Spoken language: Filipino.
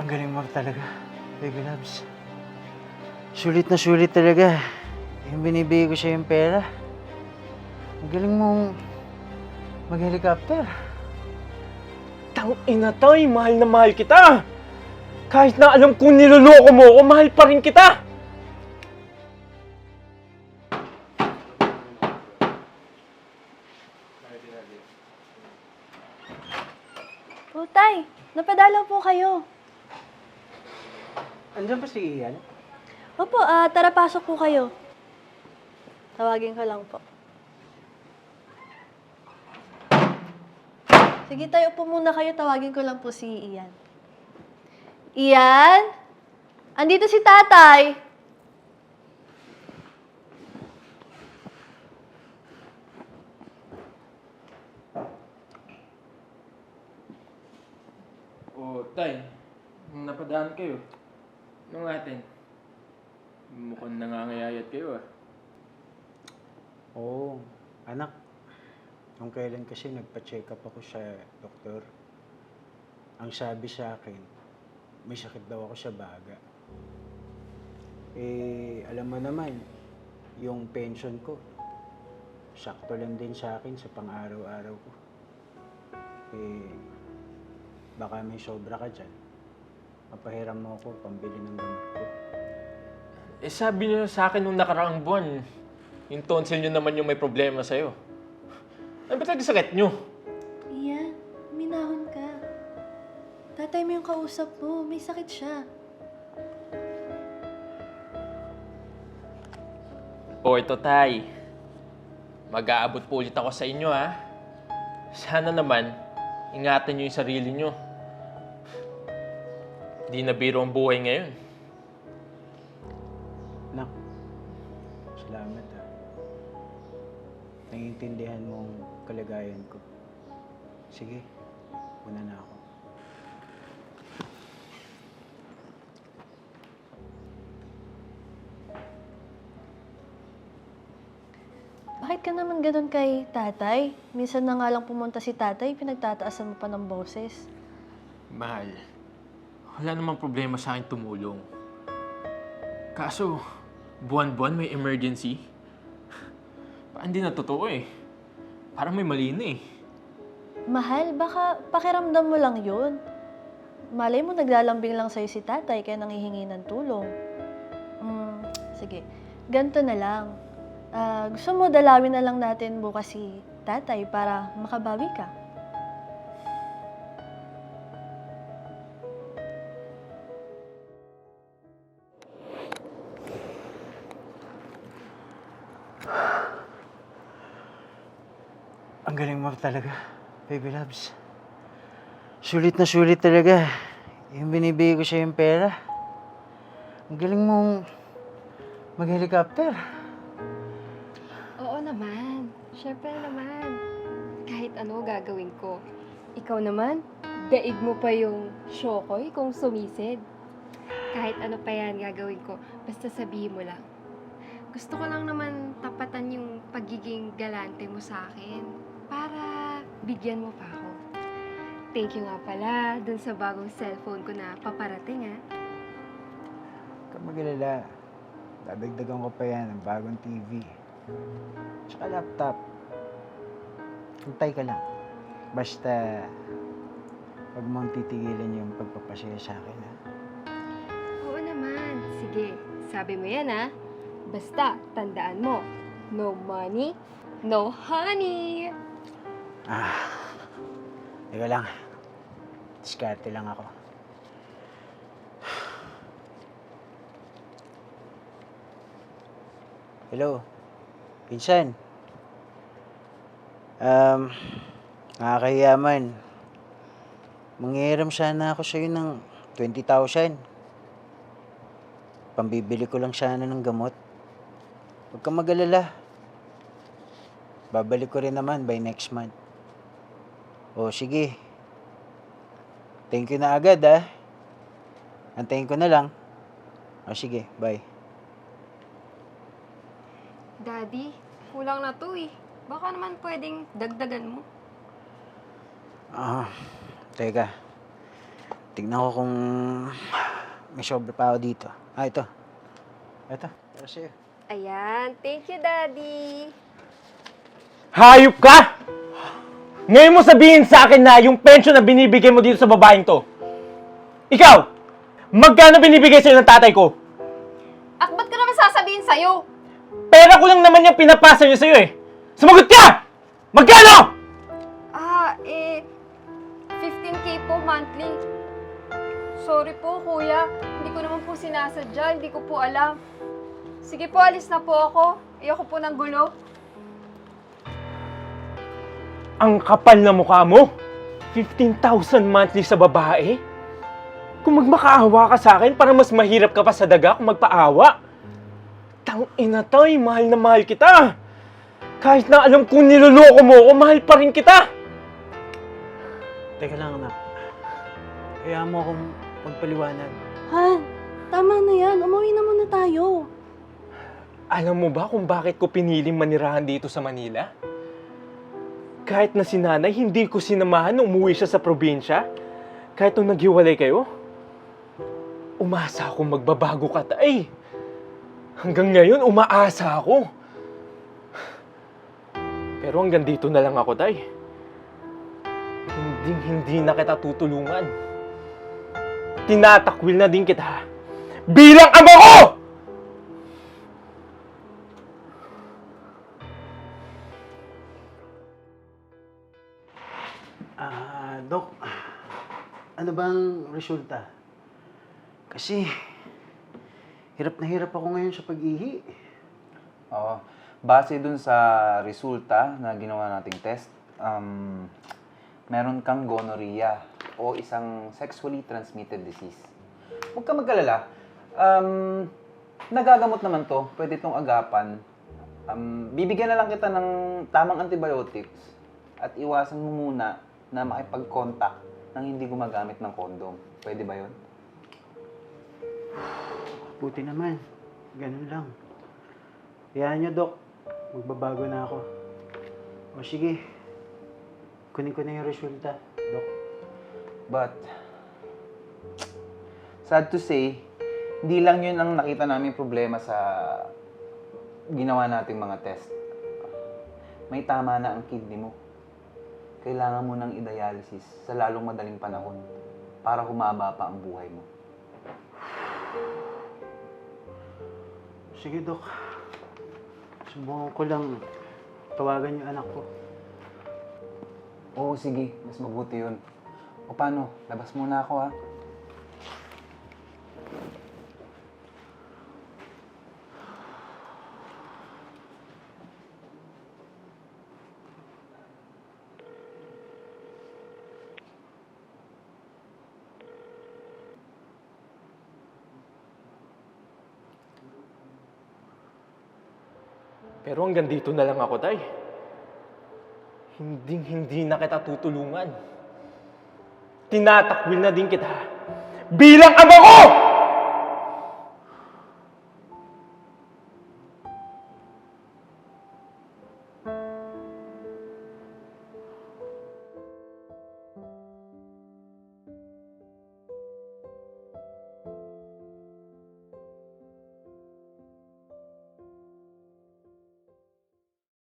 Ang galing mo talaga, baby loves. Sulit na sulit talaga. Yung binibigay ko siya yung pera. Ang galing mong mag-helicopter. Tang ina tay, mahal na mahal kita! Kahit na alam kong niloloko mo ako, mahal pa rin kita! Oh, Tay, napadalaw po kayo. Andiyan ba si Ian? Opo, ah, tara pasok po kayo. Tawagin ko lang po. Sige tayo po muna kayo, tawagin ko lang po si Ian. Ian? Andito si tatay. Tay, napadaan kayo. Nung atin. Mukhang nangangayayat kayo ah. Oo, anak. Nung kailan kasi nagpa-check up ako sa doktor. Ang sabi sa akin, may sakit daw ako sa baga. Eh, alam mo naman, yung pension ko, sakto lang din sa akin sa pang-araw-araw ko. Eh, baka may sobra ka dyan. Mapahiram mo ako pambili ng gamot ko. Eh sabi niyo sa akin nung nakaraang buwan, yung tonsil niyo naman yung may problema sa'yo. Ano ba talaga sakit niyo? Ian, minahon ka. Tatay mo yung kausap mo, may sakit siya. O ito tay, mag-aabot po ulit ako sa inyo ha. Sana naman, ingatan niyo yung sarili niyo. Di na biro ang buhay ngayon. Nak, salamat ha. Naiintindihan mo ang kalagayan ko. Sige, una na ako. Bakit ka naman ganun kay tatay? Minsan na nga lang pumunta si tatay, pinagtataasan mo pa ng boses. Mahal, wala namang problema sa akin tumulong. Kaso, buwan-buwan may emergency. Parang di na totoo eh. Parang may mali na eh. Mahal, baka pakiramdam mo lang yun. Malay mo, naglalambing lang sa'yo si tatay kaya nangihingi ng tulong. Hmm, sige. Ganto na lang. Ah, gusto mo dalawin na lang natin bukas si tatay para makabawi ka. Galing mo talaga, baby loves. Sulit na sulit talaga. Yung binibigay ko siya yung pera. Ang galing mong mag-helicopter. Oo naman. Siyempre naman. Kahit ano gagawin ko. Ikaw naman, daig mo pa yung shokoy kung sumisid. Kahit ano pa yan gagawin ko, basta sabihin mo lang. Gusto ko lang naman tapatan yung pagiging galante mo sa akin para bigyan mo pa ako. Thank you nga pala dun sa bagong cellphone ko na paparating ah. Huwag kang magalala. Dadagdagan ko pa yan ng bagong TV. Tsaka laptop. Hintay ka lang. Basta, huwag mong titigilan yung pagpapasaya sa akin, ha? Oo naman. Sige, sabi mo yan ah. Basta, tandaan mo, no money, no honey. Ah, teka lang. Diskarte lang ako. Hello, Pinsan. Um, nakakahiyaman. Manghihiram sana ako sa'yo ng 20,000. Pambibili ko lang sana ng gamot. Huwag kang mag-alala. Babalik ko rin naman by next month. O, sige. Thank you na agad, ah. Antayin ko na lang. O, sige. Bye. Daddy, kulang na to eh. Baka naman pwedeng dagdagan mo. Ah, Teka. Tignan ko kung may sobra pa ako dito. Ah, ito. Ito. Para sa'yo. Ayan, thank you, Daddy. Hayop ka! Ngayon mo sabihin sa akin na yung pension na binibigay mo dito sa babaeng to. Ikaw! Magkano binibigay sa'yo ng tatay ko? At ba't ko naman sasabihin sa'yo? Pera ko lang naman yung pinapasa niyo sa'yo eh. Sumagot ka! Magkano? Ah, eh, 15k po monthly. Sorry po, kuya. Hindi ko naman po sinasadya. Hindi ko po alam. Sige po, alis na po ako. Ayoko po ng gulo. Ang kapal na mukha mo. 15,000 monthly sa babae? Kung magmakaawa ka sa akin, para mas mahirap ka pa sa daga kung magpaawa. Tang ina tay, mahal na mahal kita. Kahit na alam kong niloloko mo ako, mahal pa rin kita. Teka lang, anak. Kaya mo akong magpaliwanag. Han, tama na yan. Umuwi na muna tayo. Alam mo ba kung bakit ko piniling manirahan dito sa Manila? Kahit na si nanay, hindi ko sinamahan nung umuwi siya sa probinsya. Kahit nung naghiwalay kayo. Umasa akong magbabago ka, tay. Hanggang ngayon, umaasa ako. Pero hanggang dito na lang ako, tay. Hindi, hindi na kita tutulungan. Tinatakwil na din kita. Bilang ama ko! Ah, Dok. Ano bang resulta? Kasi, hirap na hirap ako ngayon sa pag-ihi. Oo. Base dun sa resulta na ginawa nating test, um, meron kang gonorrhea o isang sexually transmitted disease. Huwag ka magkalala. Um, nagagamot naman to. Pwede itong agapan. Um, bibigyan na lang kita ng tamang antibiotics at iwasan mo muna na makipag-contact nang hindi gumagamit ng kondom. Pwede ba yun? Buti naman. Ganun lang. Hayaan niyo, Dok. Magbabago na ako. O sige. Kunin ko na yung resulta, Dok. But, sad to say, hindi lang yun ang nakita namin problema sa ginawa nating mga test. May tama na ang kidney mo. Kailangan mo ng i-dialysis sa lalong madaling panahon para humaba pa ang buhay mo. Sige, Dok. Subukan ko lang tawagan yung anak ko. Oo, sige. Mas mabuti yun. O paano? Labas muna ako ha. Pero hanggang dito na lang ako, tay. Hindi, hindi na kita tutulungan. Tinatakwil na din kita. Bilang ama ko!